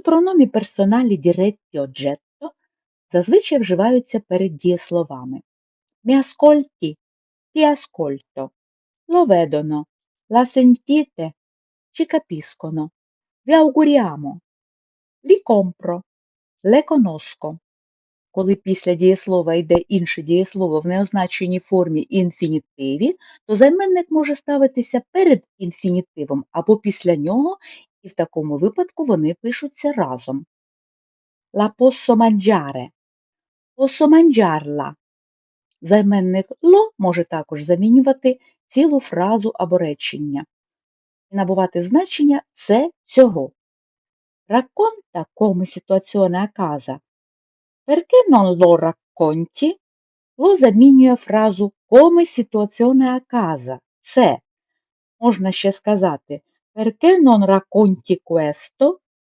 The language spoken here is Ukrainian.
І прономі персоналі діретті оджетто зазвичай вживаються перед дієсловами. Mi ascolti, ti ascolto, lo vedono, la le conosco. Коли після дієслова йде інше дієслово в неозначеній формі інфінітиві, то займенник може ставитися перед інфінітивом або після нього, і в такому випадку вони пишуться разом. La posso mangiare, posso mangiarla. Займенник «ло» може також замінювати цілу фразу або речення і набувати значення «це цього». Racconta come situazione a casa. Perché non lo racconti? Lo замінює фразу come situazione a casa. Це. Можна ще сказати Perché non racconti questo?